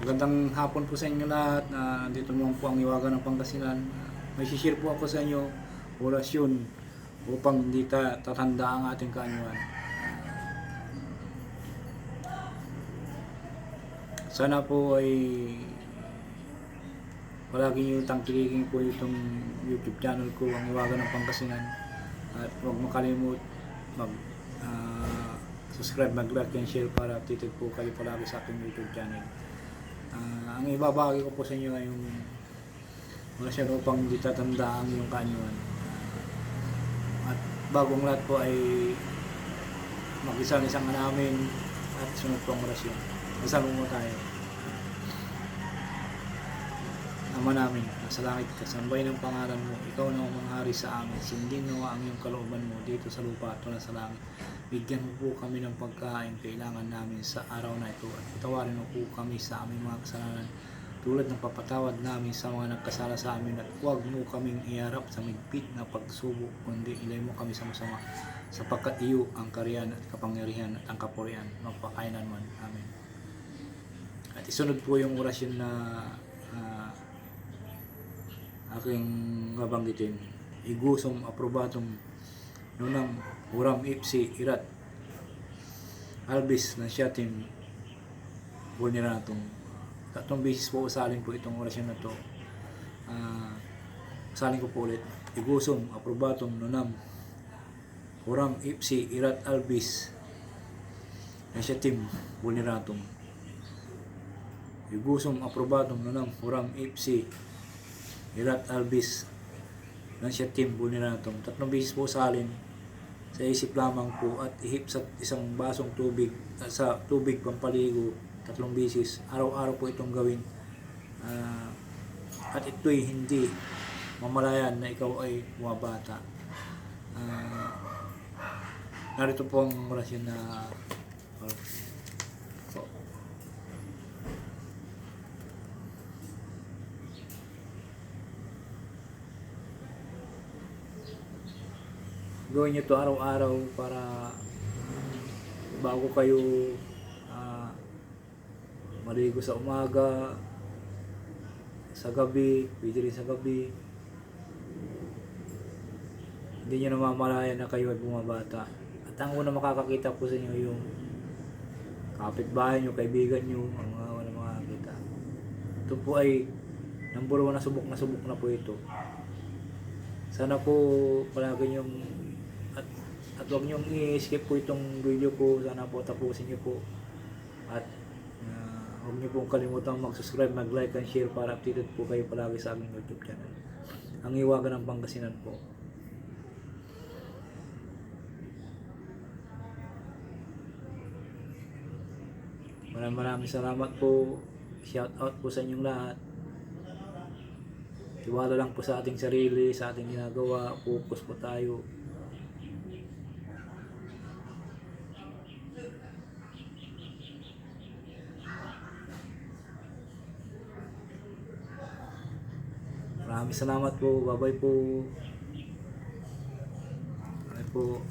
Magandang hapon po sa inyo lahat. na dito naman po ang Iwaga ng Pangasinan. May share po ako sa inyo orasyon upang hindi ta tatanda ang ating kaanyuan. Sana po ay palagi nyo tangkilikin po itong YouTube channel ko, ang Iwaga ng Pangasinan. At huwag makalimut mag ah, subscribe, mag-like and share para updated po kayo palagi sa aking YouTube channel. Ah, ang ibabahagi ko po sa inyo ay yung mga siya upang hindi tatanda ang iyong kaanyuan. At bagong lahat po ay mag-isang-isang namin at sunod po ang orasyon. Masama mo tayo. Ama namin, nasa langit ka, sambay ng pangalan mo, ikaw na ang manghari sa amin, sindin nawa ang iyong kalooban mo dito sa lupa at wala sa langit. Bigyan mo po kami ng pagkain kailangan namin sa araw na ito at patawarin mo po kami sa aming mga kasalanan tulad ng papatawad namin sa mga nagkasala sa amin at huwag mo kaming iharap sa migpit na pagsubok kundi ilay mo kami sa masama sapagkat iyo ang kariyan at kapangyarihan at ang kapurian magpakainan man. Amen. At isunod po yung orasyon na aking babanggitin. Igusong aprobatong nunang uram ipsi irat. Albis na siyatim vulneratong tatlong beses po usalin po itong orasyon na to. Ah, usalin ko po ulit. Igusong aprobatong nunam uram ipsi irat albis na siyatim vulneratong igusong aprobatong nunam uram ipsi irat albis ng siyatim vulneratong tatlong beses po usalin sa isip lamang po at ihip sa isang basong tubig uh, sa tubig pampaligo tatlong bisis araw-araw po itong gawin. Ah, at ito'y hindi mamalayan na ikaw ay bumabata. Ah, narito po ang orasyon na gawin nyo to araw-araw para bago kayo ah, maligo sa umaga, sa gabi, pwede rin sa gabi. Hindi nyo namamalayan na kayo ay bumabata. At ang una makakakita po sa inyo yung kapitbahay nyo, kaibigan nyo, ang mga wala makakakita. Ito po ay number one na subok na subok na po ito. Sana po palagi yung at huwag niyong i-skip po itong video ko. Sana po tapusin niyo po. At uh, huwag niyo pong kalimutan mag-subscribe, mag-like, and share para updated po kayo palagi sa aming YouTube channel. Ang Iwaga ng Pangasinan po. Maraming maraming salamat po. Shout out po sa inyong lahat. Tiwala lang po sa ating sarili, sa ating ginagawa. Focus po tayo. Maraming salamat po. Bye-bye po. Bye po.